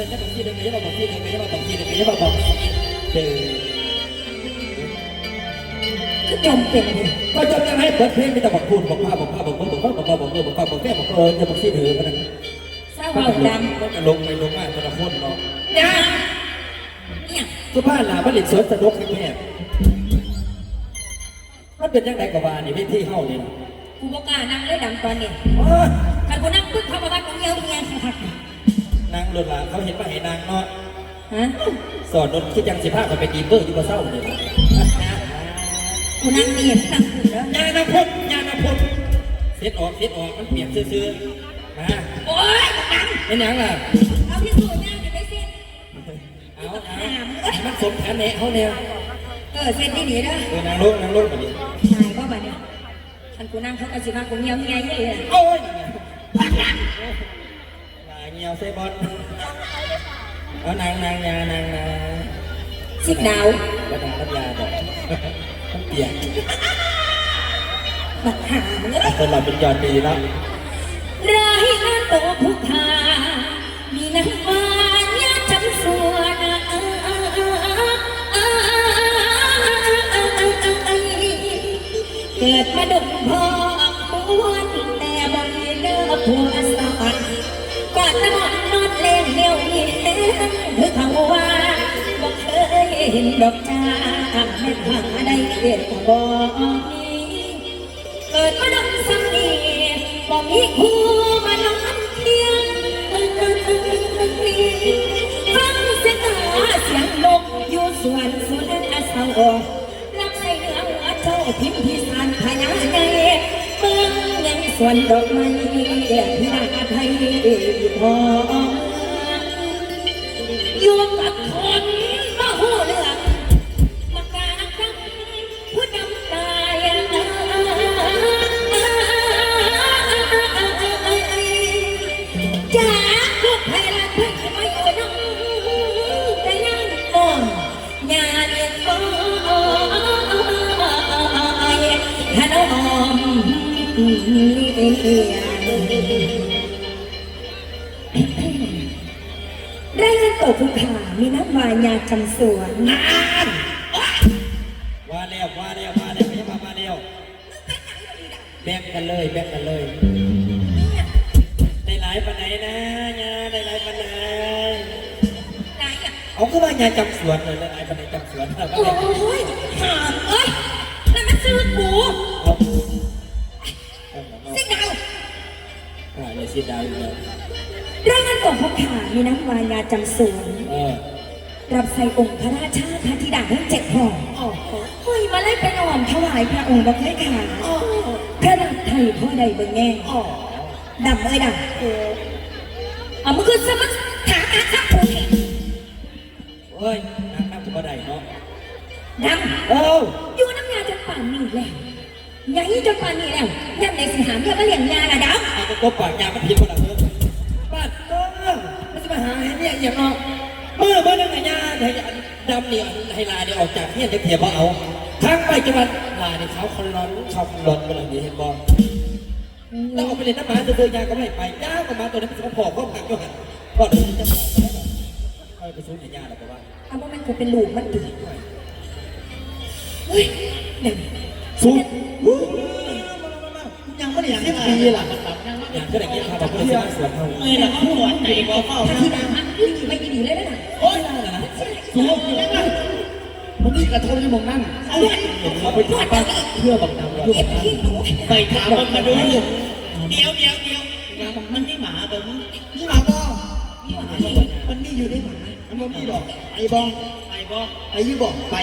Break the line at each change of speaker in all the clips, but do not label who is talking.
ดินจะบอกที่เดินจะบอกที่เดินจะบอกที่เดินจะบอกที่เดินก็จมเป็นก็จมยังให้เปิดเพลงไม่ต้องบอกพูดบอกว่าบอกว่าบอกว่าบอกว่าบอกว่าบอกว่าบอกว่าบอกแค่บอกเออจะบอกที่เดิอกั
น
นะเศ
ร้าเอาดำ
ก็จะลงไปลงมาแต่ละคนเนาะ
จ้าเนี่อ
ก็บ้านหลาบ้านหลิดสวนสนุกแค่มันเป็นยังไงกับวอนี่ไม่ที่เฮ้าเนี่ย
กูบอกกานั่งเลยดำตอนนี้คันกูนั่งปุ๊บเขาบอกว่อกูเยอะเงี้ย
นางหลุดหลานเขาเห็นว่าเห็นนางเนาะสอนนนคิดยังสิภาพกับไปดีเบอร์อยู่บนเศร้าเลย
กูนางเนียนนั่งอยู่แล้ว
ยานาพดยานาพดเสียดออกเสียดออกมันเปลี่ยนซื่อ
โอ๊ยนัง
เป็นยังล่ะ
เอาพี่สูดยากจะได้เส้น
เอาเอามันสมแขนแนนเขาแนว
เออเส้นที่หนีนะ
เออนางลงนางลงแบบนี้
ใช่ก็แบบนี้ฉันกูนั่งเขาอาชีพกูเงี้ยวเงี้ยเงี้เลย
โอ๊ย มียวเซบอนเอานางนางยานางนา
สิบดาว
กระดาษน้ำยาบอกต้องเปียก
บัดหาเลย
คนเราเป็นยอดดีแล้ว
ร้ายอาโตผู้ทามีนักมายาจำสัวนะเกิดมาดก นดอกจ้าแม่ผังได้เด็ดบอกนี้เกิดมาดังสังเนีบอกมีคู่มาน้องเทียงฟังเสียงตาเสียงนกอยู่สวนสวนอนสาวรักใส่เหลือหัเจ้าพิมพ์ที่สานพญาไงเมืองยังสวนดอกไม้พินาไทยพอยวมกับคน เอียได้เงินตกภูขามีน้ำวายาจำสวน
ว่าแล้วว่าแล้วมาแล้วไม่ใช่มามาแล้วแบ่งกันเลยแบ่งกันเลยได้หลายปันไหนนะยาได้หลายปันไหนเอาก็ว่ายาจำสวนเลยได้หลายปันไหนจำสวน
โอ้ยหามเอ้ยนั่นมันซื้อห
เนี่ยสิดาวอีกแล้ว
ได้เงินตกภูขามีน้ำวายาจำสวน
เออ
รับใส่องค์พระราชาพระธิดาทั้งเจ็ดห่อเฮ้ยมาไล่ประนอมถวายพระองค์บังให้ขาพระดับไทยพ่อใดเบิ่งแง่
อ๋อ
ดำเอ้ยดำเอามือขึ้นซะมันถาอาชักผูก
เฮ้ยน้ำน้ำจะมาได้เนาะ
ด
เอ้าำ
อยู่น้ำยาจนป่านนี้แล้วยายี่จนป่านนี้แล้วยังในสิหามเพื่อมาเลี้ยงยาละดำ
เอาไปกบปากยามันผิดคนละเมื่อบ้านเมืองมันจะมาหาให้เนี่ยอย่างเนาะเมื่อเมื่อนั่งไงยาให้ดำเนี่ยให้ลาเนี่ยออกจากเนี่ยจะเทียบว่าเอาทั้งไปจังหวัดลาเนี่ยเขาคนร้อนเขาคนร้อนกันเลยเห็นบ่เราเอาไปเล่นน้ำหมาจะเดินยาก็ไม่ไปยาก็มาตัวนั้นเขาพอเขาผักก็หันก็เดี๋ยวจะเอาไปซื้อในยาหรอเปล่า
เอาว่ามันคงเป็นลูกมันดีเฮ้ยเดี๋ยว
สู้
ยังไม่ได้ยัง
สิบ
ไง
ปีล่ะอยากก็ได้กินข้าวแบบเพื่อนสวนเขา
เมื่อไหร่เขาปวดใจบ่เฝ้า
พระธิดามันอุ้ยไม่ดีเลยนะ
โอ๊ยสูงอยู่นั่นมันมีกระทงในมองนั่น
เขาไปทำบ้านเพื่อบังคับเรา
เก็บขี้หนู
ไปถามมันมาดูเดี๋ยวเดี๋ยวเดี๋ยวมันนี่หมาเบิ้งนี่หมาบ่มันมีอยู่ในหมามันบ่มีหรอกไอ้บองไอ้บองไอ้ยี่บอกไป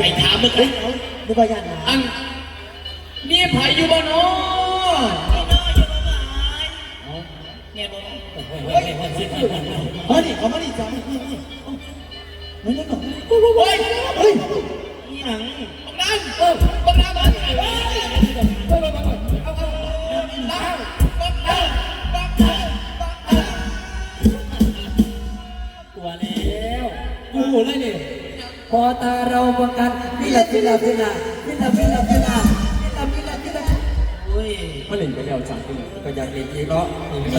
ไปถามมันเฮ้ยเอาดูไปยันนะอันมีไผ่อยู่บ่เนาะ เนี่ยบ่
เฮ้ยเฮ้ยเฮ้ยเฮ้ยเฮ้ย
เฮ้ยเขามาดิจ้านี่นี่นี่เฮ้ยก่อนเฮ้ยเฮ้ยเฮ้ยหนังบังนันเออบังนันบังนันเฮ้ยเฮ้ยบังนันเอาเอาบังนันบังนันบังนันบั
วแล้วกูเลยนี่พอตาเราประกันพิลาพิลาพิลาพิลา ผลิตอไหร่จล้วจังก็อยากเรียนดีเนาะ